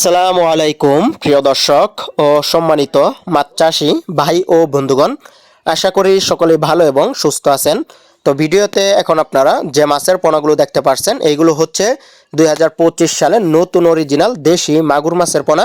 আসসালামু আলাইকুম, প্রিয় দর্শক ও সম্মানিত মাছ চাষি ভাই ও বন্ধুগণ। আশা করি সকলে ভালো এবং সুস্থ আছেন। তো ভিডিওতে এখন আপনারা যে মাছের পোনাগুলো দেখতে পাচ্ছেন এইগুলো হচ্ছে দুই সালের নতুন অরিজিনাল দেশি মাগুর মাছের পোনা।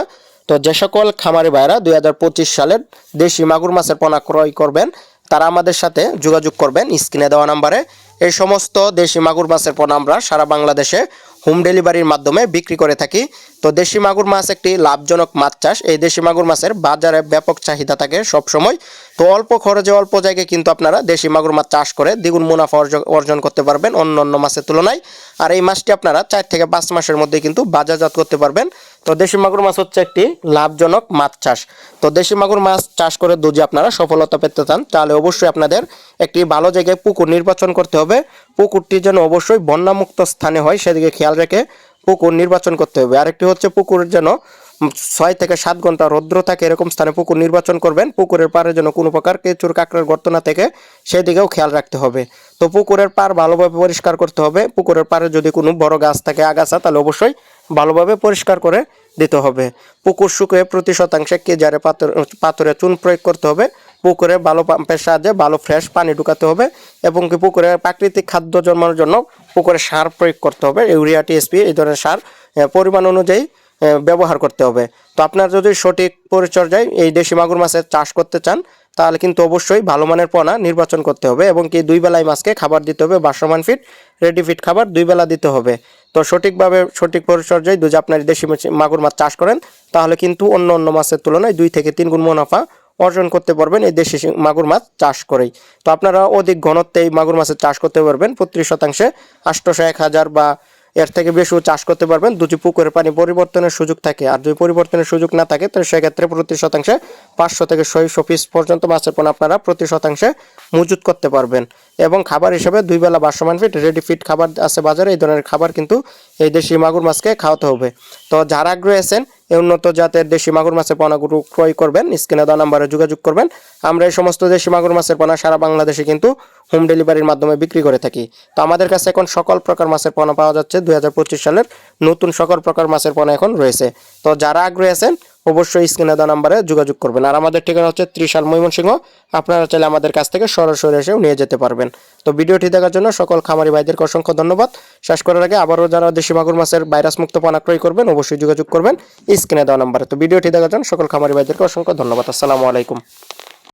তো যে সকল খামারি ভাইরা দুই হাজার পঁচিশ সালের দেশি মাগুর মাছের পোনা ক্রয় করবেন, তারা আমাদের সাথে যোগাযোগ করবেন স্ক্রিনে দেওয়া নাম্বারে। এই সমস্ত দেশি মাগুর মাছের পোনা আমরা সারা বাংলাদেশে হোম ডেলিভারির মাধ্যমে বিক্রি করে থাকি। তো দেশি মাগুর মাছ একটি লাভজনক মাছ চাষ। এই দেশি মাগুর মাছের বাজারে ব্যাপক চাহিদা থাকে সব সময় তো অল্প খরচে, অল্প জায়গায় কিন্তু আপনারা দেশি মাগুর মাছ চাষ করে দ্বিগুণ মুনাফা অর্জ- অর্জন করতে পারবেন অন্য অন্য মাছের তুলনায়। আর এই মাছটি আপনারা চার থেকে পাঁচ মাসের মধ্যে কিন্তু বাজারজাত করতে পারবেন। তো দেশি মাগুর মাছ হচ্ছে একটি লাভজনক মাছ চাষ। তো দেশি মাগুর মাছ চাষ করে যদি আপনারা সফলতা পেতে চান, তাহলে অবশ্যই আপনাদের একটি ভালো জায়গায় পুকুর নির্বাচন করতে হবে। পুকুরটি যেন অবশ্যই বন্যামুক্ত স্থানে হয়, সেদিকে খেয়াল রেখে পুকুর নির্বাচন করতে হবে। আরেকটি হচ্ছে পুকুর যেন ছয় থেকে সাত ঘণ্টা রৌদ্র থাকে, এরকম স্থানে পুকুর নির্বাচন করবেন। পুকুরের পাড়ে যেন কোনো প্রকার কেঁচুর, কাঁকড়ার গর্ত না থেকে, সেদিকেও খেয়াল রাখতে হবে। তো পুকুরের পাড় ভালোভাবে পরিষ্কার করতে হবে। পুকুরের পাড়ে যদি কোনো বড় গাছ থাকে, আগাছা, তাহলে অবশ্যই ভালোভাবে পরিষ্কার করে দিতে হবে। পুকুর শুকিয়ে প্রতি শতাংশে কেজারে পাথর, পাথরে চুন প্রয়োগ করতে হবে। পুকুরে ভালো পাম্পের সাহায্যে ভালো ফ্রেশ পানি ঢুকাতে হবে এবং কি পুকুরে প্রাকৃতিক খাদ্য জন্মানোর জন্য পুকুরে সার প্রয়োগ করতে হবে, ইউরিয়া টিএসপি এই ধরনের সার পরিমাণ অনুযায়ী ব্যবহার করতে হবে। তো আপনার যদি সঠিক পরিচর্যায় এই দেশি মাগুর মাছের চাষ করতে চান, তাহলে কিন্তু অবশ্যই ভালো মানের পোনা নির্বাচন করতে হবে এবং কি দুই বেলায় মাছকে খাবার দিতে হবে বাসমান ফিট রেডি ফিট খাবার দুই বেলা দিতে হবে। তো সঠিকভাবে সঠিক পরিচর্যায় যদি আপনার দেশি মাগুর মাছ চাষ করেন, তাহলে কিন্তু অন্য অন্য মাছের তুলনায় দুই থেকে তিন গুণ মুনাফা অর্জন করতে পারবেন এই দেশি মাগুর মাছ চাষ করেই। তো আপনারা অধিক ঘনত্বে এই মাগুর মাছের চাষ করতে পারবেন প্রতি শতাংশে। আটশোশো, এক হাজার বা এর থেকে বেশিও চাষ করতে পারবেন। দুটি পুকুরের পানি পরিবর্তনের সুযোগ থাকে। আর যদি পরিবর্তনের সুযোগ না থাকে, তাহলে সেক্ষেত্রে প্রতি শতাংশে পাঁচশো থেকে ছয়শো পিস পর্যন্ত মাছের পোনা আপনারা প্রতি শতাংশে মজুত করতে পারবেন। এবং খাবার হিসেবে দুই বেলা বাসমান ফিট রেডি ফিট খাবার আছে বাজারে, এই ধরনের খাবার কিন্তু এই দেশি মাগুর মাছকে খাওয়াতে হবে। তো যারা আগ্রহী আছেন উন্নত জাতের দেশি মাগুর মাছের পোনাগুলো ক্রয় করবেন, স্ক্রিনে দেওয়া নাম্বারে যোগাযোগ করবেন। আমরা এই সমস্ত দেশি মাগুর মাছের পোনা সারা বাংলাদেশে কিন্তু হোম ডেলিভারির মাধ্যমে বিক্রি করে থাকি। তো আমাদের কাছে এখন সকল প্রকার মাছের পোনা পাওয়া যাচ্ছে। দুই হাজার পঁচিশ সালের নতুন সকল প্রকার মাছের পোনা এখন রয়েছে। তো যারা আগ্রহী আছেন অবশ্যই স্ক্রিনে দেওয়া নাম্বারে যোগাযোগ করবেন। আর আমাদের ঠিকানা হচ্ছে ত্রিশাল ময়মনসিংহ। আপনারা চাইলে আমাদের কাছ থেকে সরাসরি এসেও নিয়ে যেতে পারবেন। তো ভিডিওটি দেখার জন্য সকল খামারি ভাইদেরকে অসংখ্য ধন্যবাদ। শেষ করার আগে আবারও যারা দেশি মাগুর মাছের ভাইরাস মুক্ত পানা ক্রয় করবেন, অবশ্যই যোগাযোগ করবেন স্ক্রিনে দেওয়া নাম্বারে। তো ভিডিওটি দেখার জন্য সকল খামারি ভাইদেরকে অসংখ্য ধন্যবাদ। আসসালামু আলাইকুম।